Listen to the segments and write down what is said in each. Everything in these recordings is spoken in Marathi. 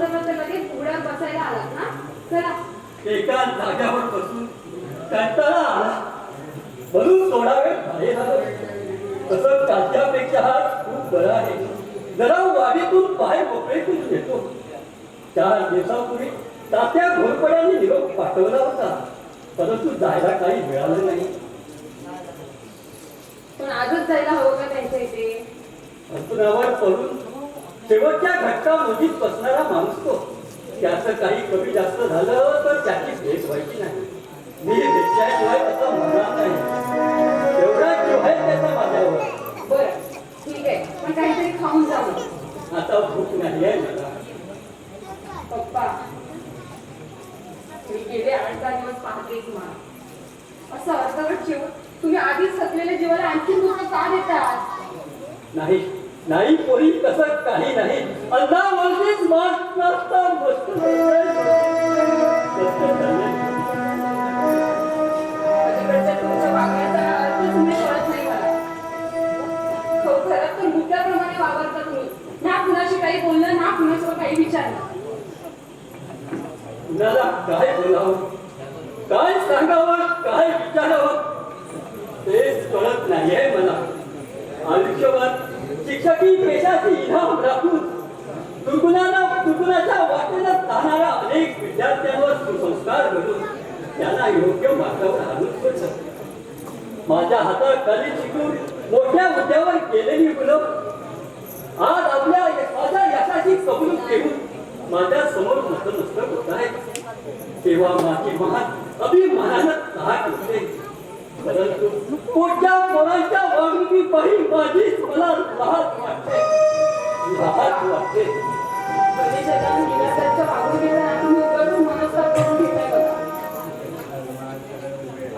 तर लगेच उघड्यावर बसायला आलात ना? चला. एका जाग्यावर बसून कंटाळा आला. म्हणून थोडा वेळ बाहेर आलो. तसं कालच्यापेक्षा हा खूप बरा आहे. जरा वाडीतून बाहेर मोकळेतून येतो. चार दिवसापूर्वी तात्या घोरपड्याने निरोप पाठवला होता. परंतु जायला काही मिळालं नाही. पण आजच जायला हवं का त्यांच्या इथे? अंतरावर पडून शेवटच्या घटकामधीच बसणारा माणूस तो. त्याचं काही कमी जास्त झालं तर त्याची भेट व्हायची नाही. मी भेटल्याशिवाय तसं म्हणणार नाही. एवढा जीव आहे त्याचा माझ्यावर. बरं ठीक आहे. पण काहीतरी खाऊन जावं आता भूक नाही आहे मला. पप्पा मी गेले आठ दहा दिवस पाहतेच मला असं अर्धवट जेवण. तुम्ही आधीच थकलेल्या जीवाला आणखी दुःख का देतात नाही. नाही पोरी तसं काही नाही. अन्नावरतीच मात नसता तर कुणाशी काही बोललं ना कुणासोबत काही विचारलं कुणाला काय बोलावं? काय सांगावं? काय विचारावं? तेच कळत नाहीये मला. आयुष्यभर शिक्षकी पेशाची इनाम राखून दुर्गुणाला दुर्गुणाच्या वाटेला जाणाऱ्या अनेक विद्यार्थ्यांवर सुसंस्कार घडून त्यांना योग्य मार्गावर आणून पोचत माझ्या हातात कली शिकून मोठ्या मुद्द्यावर गेलेली मुलं आज आपल्या माझ्या यशाची कबूल घेऊन माझ्यासमोर नतमस्तक होत आहे. तेव्हा माझी महान अभिमानानं ताट होते मोठ्या वागणुकी पाही माझीच मला लहान वाटते? लहान वाटते.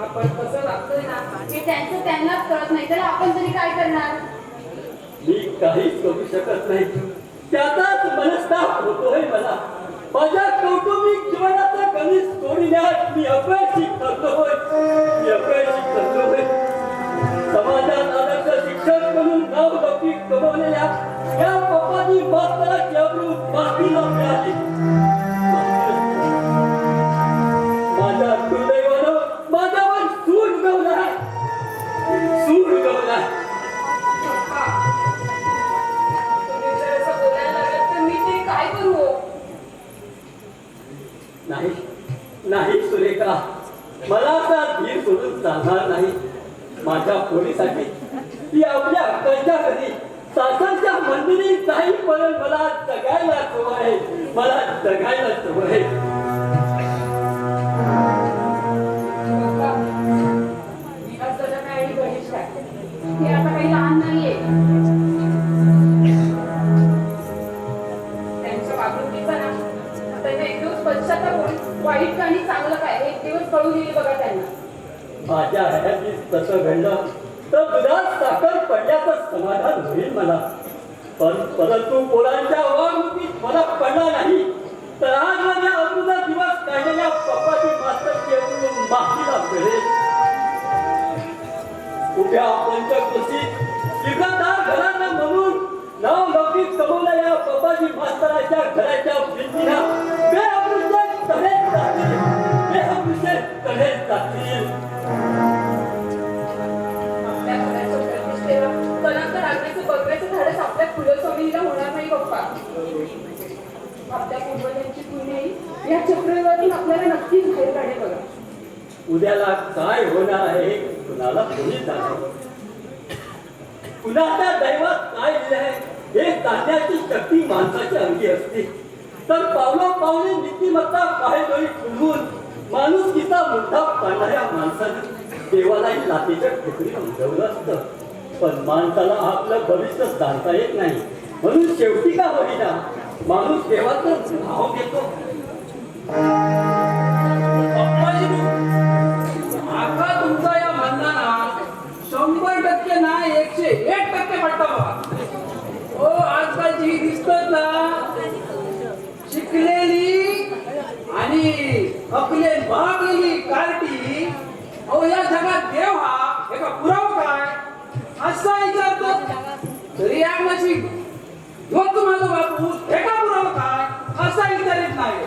आपण कसं वागतोय ना? हे त्यांचं त्यांनाच कळत नाही. तर आपण तरी काय करणार? मी काहीच करू शकत नाही. त्याचाच मनस्ताप होतोय मला. माझ्या कौटुंबिक जीवनाचा Они стрелять меня пальчик на ногой, меня пальчик на ногой. मला आता धीर सोडून चालणार नाही. माझ्या पोरीसाठी ती आपल्या हक्काच्या कधी सासरच्या मंदिरी काही पण मला जगायला हवं आहे. मला जगायला हवं आहे. माझ्या हयातीत तसं घडलं तर दुधात साखर पडल्याचं समाधान होईल मला. पण परंतु पोरांच्या वागणुकीत मला पडला नाही. तर आज माझ्या अमृता दिवस काढलेल्या पप्पाची मास्तर केवळ माफीला मिळेल. उभ्या पंचकृषीत श्रीगंधार घरांना म्हणून नाव लौकिक कमवलेल्या पप्पाजी मास्तराच्या घराच्या भिंतीला धाडस आपल्या होणार नाही पप्पा. आपल्या पूर्वजांची पुण्यही या चक्रवातून आपल्याला नक्कीच बाहेर काढे बघा. उद्याला काय होणार आहे कुणाला कोणी जाणार कुणाच्या दैवात काय लिहिलं आहे हे जाणण्याची शक्ती माणसाच्या अंगी असते. तर पावला पावले नीतिमत्ता काय तरी फुलवून माणूस तिचा मुद्दा पाडणाऱ्या माणसाने देवालाही लातीच्या ठोकरी उजवलं असतं. पण माणसाला आपलं भविष्य जाणता येत नाही. म्हणून शेवटी का होईना माणूस देवाचं नाव घेतो. आता तुमचा या मतदानात शंभर टक्के ना एकशे एक टक्के पडता बघा. हो आजकालची ही दिसतात ना. शिकलेली आणि अकले भागलेली कार्टी अहो या जगात देव हा एका पुराव काय? असा विचारतो तरी या माझी मग माझा बापू एका पुरावा काय असा विचारित नाही.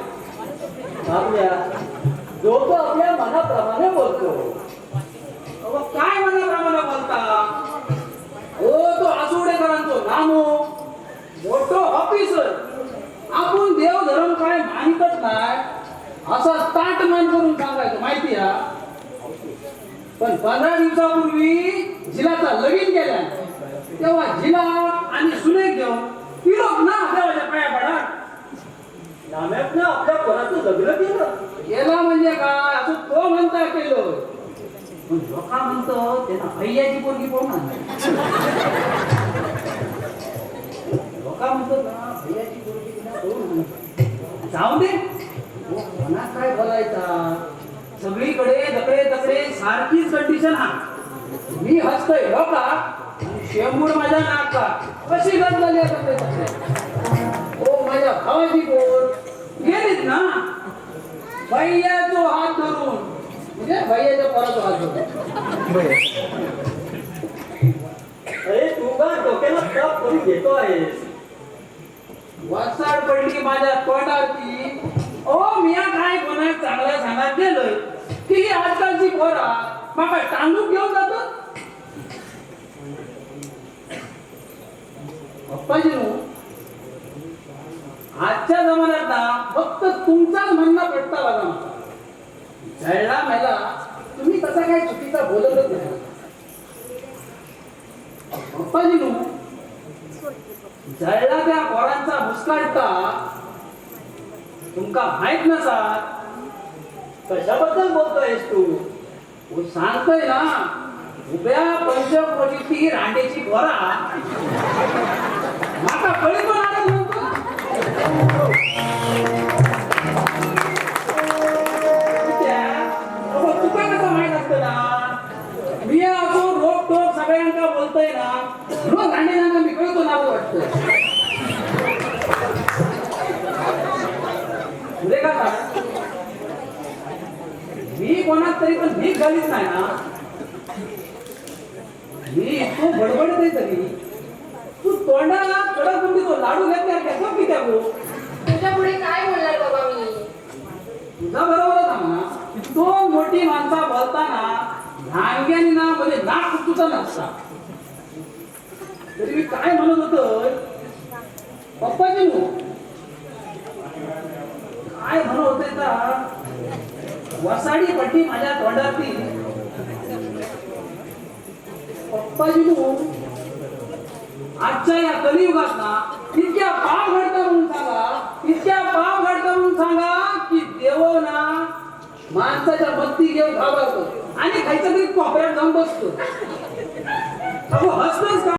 आपल्या लोक आपल्या मनाप्रमाणे बोलतो. काय मनाप्रमाणे बोलता? हो तो आसुडेकरांचो नामो मोठो ऑफिसर आपण देव धर्म काय मानतच नाही. असा ताट मान करून सांगायचं माहिती हा पण पंधरा दिवसापूर्वी जिलाचा लगीन केला. तेव्हा जिला आणि सुलेख घेऊन फिरोक ना आपल्या पाया पडा नाम्यातनं आपल्या कोणाचं लग्न केलं. केला म्हणजे काय? असं तो म्हणता केलं पण लोका म्हणतो? त्यांना भैयाची पोरगी कोण म्हणणार? लोका म्हणतो ना भैयाची पोरगी तिला कोण जाऊ दे. मनात काय बोलायचा? सगळीकडे दकडे दकडे सारखीच कंडिशन हा मी हसतोय लोका आणि शेंबूड माझ्या नाका कशी गत झाली ते ओ माझ्या भावाची पोर गेलीत ना? भैयाचो हात धरून. म्हणजे भैयाच्या पोराचा हात धरून. अरे तू का डोक्याला ताप करून घेतो आहेस? वसाड पडली माझ्या तोंडावरती. ओ मिया काय कोणाक चांगला सांगत गेलोय? की ही आजकालची माका तांदूळ घेऊन जातो. पप्पाजी आजच्या जमान्यात ना फक्त तुमचाच म्हणणं पडता बघा. जळला मेला तुम्ही कसा काय चुकीचा बोलतच नाही. पप्पाजी नो जळला त्या पोरांचा मुस्काळता तुमका माहीत नसा कशाबद्दल बोलतोयस तू? सांगतोय ना उभ्या पंचकोटीची रांडेची घोरा आता कळी पण आलं तुका कसं माहीत असतं ना? मी असो टोक सगळ्यांका बोलतोय ना रोज मी कळतो ना असं वाटतं. पुढे का मी कोणात तरी पण भीक घालीच नाही ना. मी तू बडबडत आहे तरी तू तोंडाला कडक म्हणजे तो लाडू घेतल्या कसं पित्या गो तुझ्या पुढे काय बोलणार बाबा मी? तुझा बरोबरच आहे ना. दोन मोठी माणसा बोलताना ढांग्यानी ना म्हणजे नाक कुचुचा नसता. तरी मी काय म्हणत होतो? पप्पाजी काय म्हणत होते तर? वसाडी पट्टी माझ्या तोंडातली. पप्पाजी तू आजच्या या कलियुगात ना इतक्या पाव घडत म्हणून सांगा इतक्या पाव घडत म्हणून सांगा की देव ना माणसाच्या बत्ती घेऊन घाबरतो आणि खायचं तरी कोपऱ्यात जाऊन बसतो. हसतोच का?